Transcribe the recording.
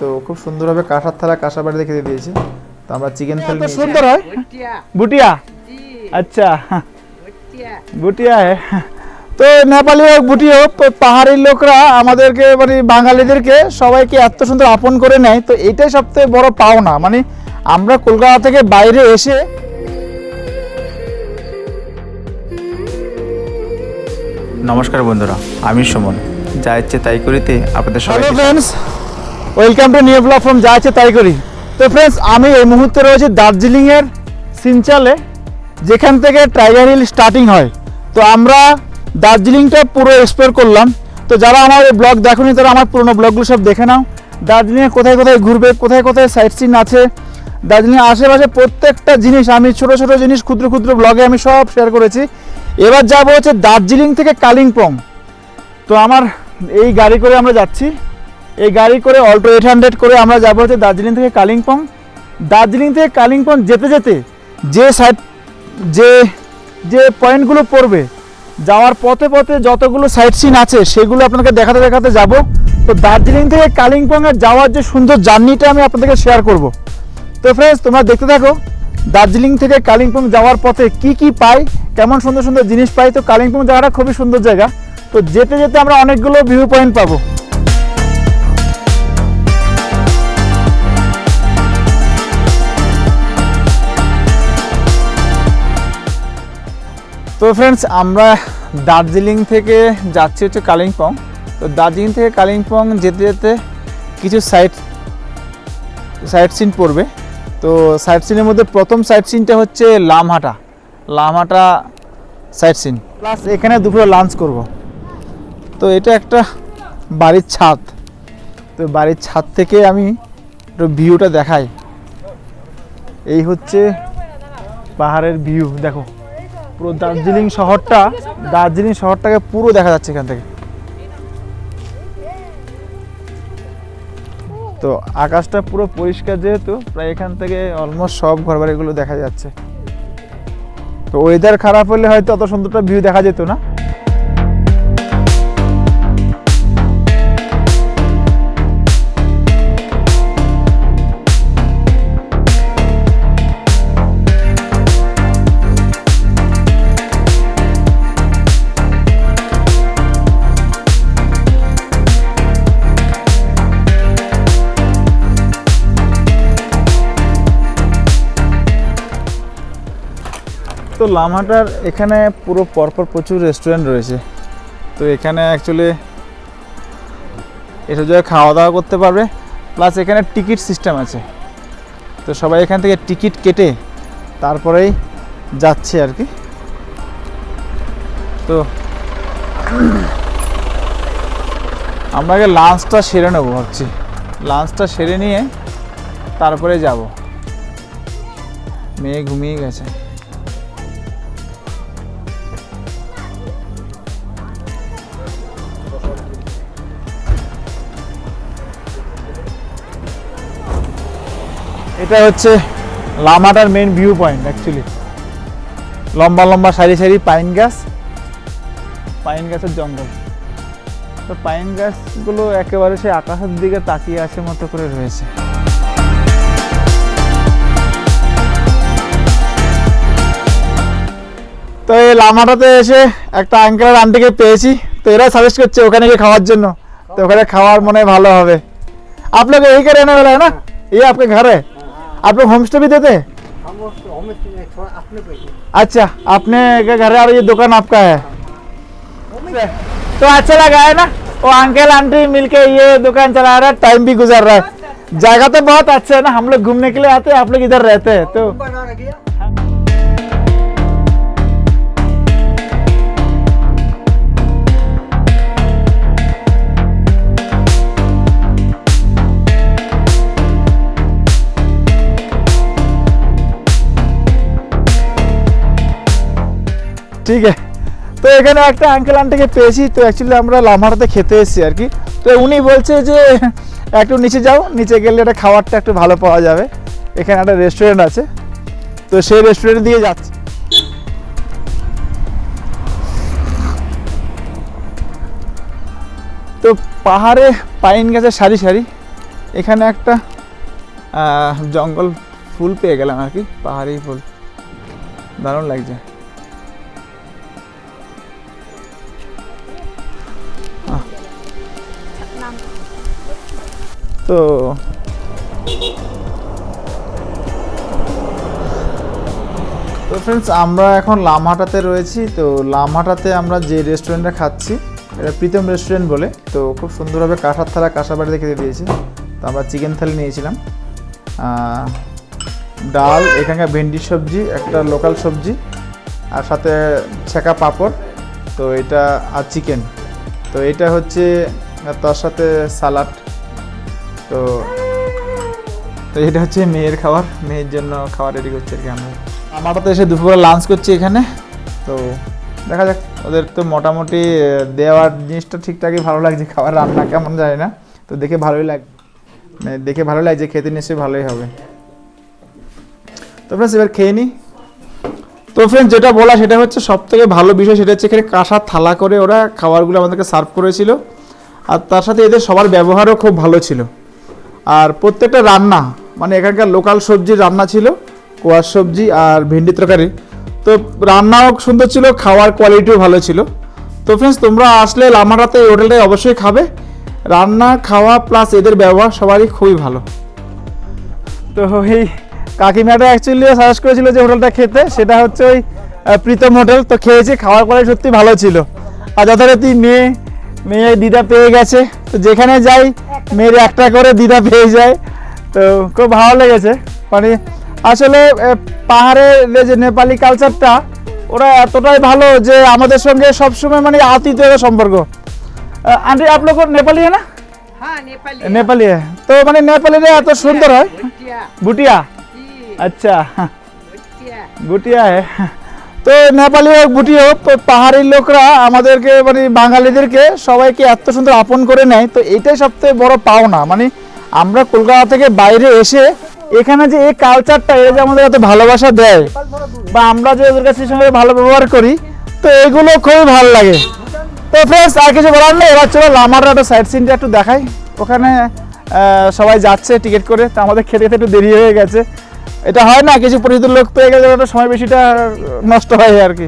তো খুব সুন্দরভাবে কাঁসার থালা কাঁসা বাড়ি দেখে দিয়েছে। তো আমরা চিকেন থালি সুন্দর হয়? বুটিয়া আচ্ছা। বুটিয়া হ্যাঁ তো নেপালি হোক বুটি হোক পাহাড়ি লোকরা আমাদেরকে মানে বাঙালিদেরকে সবাইকে এত সুন্দর আপন করে নেয় তো এটাই সবথেকে বড় পাওনা। মানে আমরা কলকাতা থেকে বাইরে এসে নমস্কার বন্ধুরা আমি সুমন। যা ইচ্ছে তাই করিতে আপনাদের সবাই friends welcome to new blog from যা আছে তাই করি তো ফ্রেন্ডস আমি এই মুহূর্তে রয়েছি দার্জিলিংয়ের সিনচালে, যেখান থেকে টাইগার হিল স্টার্টিং হয়। তো আমরা দার্জিলিংটা পুরো এক্সপ্লোর করলাম। তো যারা আমার এই ব্লগ দেখোনি, তারা আমার পুরোনো ব্লগগুলো সব দেখে নাও। দার্জিলিংয়ে কোথায় কোথায় ঘুরবে, কোথায় কোথায় সাইট সিন আছে দার্জিলিং আশেপাশে প্রত্যেকটা জিনিস, আমি ছোট ছোট জিনিস, ক্ষুদ্র ক্ষুদ্র ব্লগে আমি সব শেয়ার করেছি। এবার যাব হচ্ছে দার্জিলিং থেকে কালিম্পং তো আমার এই গাড়ি করে আমরা যাচ্ছি। এই গাড়ি করে অল্টো এইট হান্ড্রেড করে আমরা যাব হচ্ছে দার্জিলিং থেকে কালিম্পং। দার্জিলিং থেকে কালিম্পং যেতে যেতে যে সাইড যে যে পয়েন্টগুলো পড়বে, যাওয়ার পথে পথে যতগুলো সাইট সিন আছে, সেগুলো আপনাকে দেখাতে দেখাতে যাব। তো দার্জিলিং থেকে কালিম্পংয়ে যাওয়ার যে সুন্দর জার্নিটা আমি আপনাদেরকে শেয়ার করব। তো ফ্রেন্ডস তোমরা দেখতে থাকো, দার্জিলিং থেকে কালিম্পং যাওয়ার পথে কি কি পাই, কেমন সুন্দর সুন্দর জিনিস পাই। তো কালিম্পং জায়গাটা খুবই সুন্দর জায়গা। তো যেতে যেতে আমরা অনেকগুলো ভিউ পয়েন্ট পাবো। তো ফ্রেন্ডস আমরা দার্জিলিং থেকে যাচ্ছি হচ্ছে কালিম্পং। তো দার্জিলিং থেকে কালিম্পং যেতে যেতে কিছু সাইট সাইট সিন পড়বে। তো সাইট সিনের মধ্যে প্রথম সাইট সিনটা হচ্ছে Lamahatta. Lamahatta sightseeing plus এখানে দুপুরে লাঞ্চ করব। তো এটা একটা বাড়ির ছাদ। তো বাড়ির ছাদ থেকে আমি একটু ভিউটা দেখাই। এই হচ্ছে পাহাড়ের ভিউ দেখো। পুরো দার্জিলিং শহরটা, দার্জিলিং শহরটাকে পুরো দেখা যাচ্ছে এখান থেকে। তো আকাশটা পুরো পরিষ্কার যেহেতু, প্রায় এখান থেকে অলমোস্ট সব ঘরবাড়িগুলো দেখা যাচ্ছে। তো ওয়েদার খারাপ হলে হয়তো অত সুন্দরটা ভিউ দেখা যেত না। তো লামাটার এখানে পুরো পরপর প্রচুর রেস্টুরেন্ট রয়েছে। তো এখানে অ্যাকচুয়ালি এসব জায়গায় খাওয়া দাওয়া করতে পারবে প্লাস এখানে টিকিট সিস্টেম আছে। তো সবাই এখান থেকে টিকিট কেটে তারপরেই যাচ্ছে আর কি। তো আমরা আগে লাঞ্চটা সেরে নেব ভাবছি। লাঞ্চটা সেরে নিয়ে তারপরে যাব। মেয়ে ঘুমিয়ে গেছে। এটা হচ্ছে লামাটার মেন ভিউ পয়েন্ট অ্যাকচুয়ালি লম্বা লম্বা, সারি সারি পাইন গাছ। পাইন গাছের জঙ্গল। তো পাইন গাছগুলো একেবারে সে আকাশের দিকে তাকিয়ে আছে মতো করে রয়েছে। তো এই লামাটাতে এসে একটা আঙ্কেল আন্টিকে পেয়েছি। তো এরা সাজেস্ট করছে ওখানে গিয়ে খাওয়ার জন্য। তো ওখানে খাওয়ার মনে ভালো হবে। আপনাকে এই করে এনে বেলা না? এই আপনি ঘরে? आप लोग होम स्टे भी देते हैं? अपने अच्छा आपने के घर और ये दुकान आपका है। तो अच्छा लगा है ना? वो अंकल आंटी मिलके ये दुकान चला रहा है टाइम भी गुजर रहा है। जगह तो बहुत अच्छा है ना हम लोग घूमने के लिए आते हैं आप लोग इधर रहते हैं तो ঠিক আছে। তো এখানে একটা আঙ্কেল আন্টিকে পেয়েছি, তো অ্যাকচুয়ালি আমরা লামাটাতে খেতে এসেছি আর কি। তো উনি বলছে যে, একটু নিচে যাও, নিচে গেলে এটা খাবারটা একটু ভালো পাওয়া যাবে। এখানে একটা রেস্টুরেন্ট আছে। তো সেই রেস্টুরেন্ট দিয়ে যাচ্ছি। তো পাহাড়ে পাইন গাছের সারি সারি, এখানে একটা জঙ্গল ফুল পেয়ে গেলাম আর কি, পাহাড়ি ফুল। দারুণ লাগছে। তো তো ফ্রেন্ডস আমরা এখন লামহাটাতে রয়েছি। তো লামহাটাতে আমরা যে রেস্টুরেন্টে খাচ্ছি, এটা প্রীতম রেস্টুরেন্ট বলে। তো খুব সুন্দরভাবে কাঁসার থালা, কাঁসা বাড়িতে খেতে দিয়েছি। তো আমরা চিকেন থালি নিয়েছিলাম। ডাল, এখানকার ভেন্ডির সবজি, একটা লোকাল সবজি, আর সাথে ছেঁকা পাঁপড়, তো এটা আর চিকেন তো এটা হচ্ছে, তার সাথে সালাড তো তো এটা হচ্ছে মেয়ের খাবার। মেয়ের জন্য খাবার রেডি করছে আর কি আমি। আমরা তো এসে দুপুরে লাঞ্চ করছি এখানে। তো দেখা যাক, ওদের তো মোটামুটি দেওয়ার জিনিসটা ঠিকঠাকই ভালো লাগছে, খাবার রান্না কেমন যায় না। তো দেখে ভালোই লাগ মানে দেখে ভালো লাগছে, খেতে নিশ্চয়ই ভালোই হবে। তো ফ্রেন্ডস এবার খেয়ে নিই তো ফ্রেন্ডস যেটা বলা সেটা হচ্ছে সব থেকে ভালো বিষয় সেটা হচ্ছে এখানে কাঁসার থালা করে ওরা খাবারগুলো আমাদেরকে সার্ভ করেছিল। আর তার সাথে এদের সবার ব্যবহারও খুব ভালো ছিল। আর প্রত্যেকটা রান্না মানে এখানকার লোকাল সবজির রান্না ছিল কোয়ার সবজি আর ভেন্ডি তরকারি। তো রান্নাও সুন্দর ছিল, খাওয়ার কোয়ালিটিও ভালো ছিল। তো ফ্রেন্ডস তোমরা আসলে লামারাতে এই হোটেলটায় অবশ্যই খাবে। রান্না, খাওয়া প্লাস এদের ব্যবহার সবারই খুবই ভালো। তো এই কাকিমাটা অ্যাকচুয়ালি সাজেস্ট করেছিল যে হোটেলটা খেতে, সেটা হচ্ছে ওই প্রীতম হোটেল তো খেয়েছি, খাওয়ার কোয়ালিটি সত্যি ভালো ছিল। আর যথারীতি মেয়ে মেয়ে দিদা পেয়ে গেছে। তো যেখানে যাই মেয়ের একটা করে দিদা পেয়ে যায়। তো খুব ভালো লেগেছে। মানে আসলে পাহাড়ের যে নেপালি কালচারটা ওরা এতটাই ভালো যে আমাদের সঙ্গে সবসময় মানে আতিথ্য সম্পর্ক। আন্টি আপ নেপালি হ্যাঁ না? হ্যাঁ, নেপালি। হ্যাঁ। তো মানে নেপালিরা এত সুন্দর হয়? ভুটিয়া আচ্ছা। ভুটিয়া হ্যাঁ। তো নেপালি হোক বুটি হোক পাহাড়ি লোকরা আমাদেরকে মানে বাঙালিদেরকে সবাইকে এত সুন্দর আপন করে নেয়, তো এটাই সবথেকে বড় পাওনা। মানে আমরা কলকাতা থেকে বাইরে এসে এখানে যে এই কালচারটা এরা যে আমাদের এত ভালোবাসা দেয়, বা আমরা যে ওদের কাছে সঙ্গে ভালো ব্যবহার করি, তো এগুলো খুবই ভালো লাগে। তো ফ্রেন্ডস আর কিছু বলার নেই, এবার চলো লামার একটা সাইড সিনটা একটু দেখাই। ওখানে সবাই যাচ্ছে টিকিট করে, তো আমাদের খেতে খেতে একটু দেরি হয়ে গেছে। এটা হয় না কিছু পরিচিত লোক পেয়ে গেলে সময় বেশিটা নষ্ট হয় আর কি।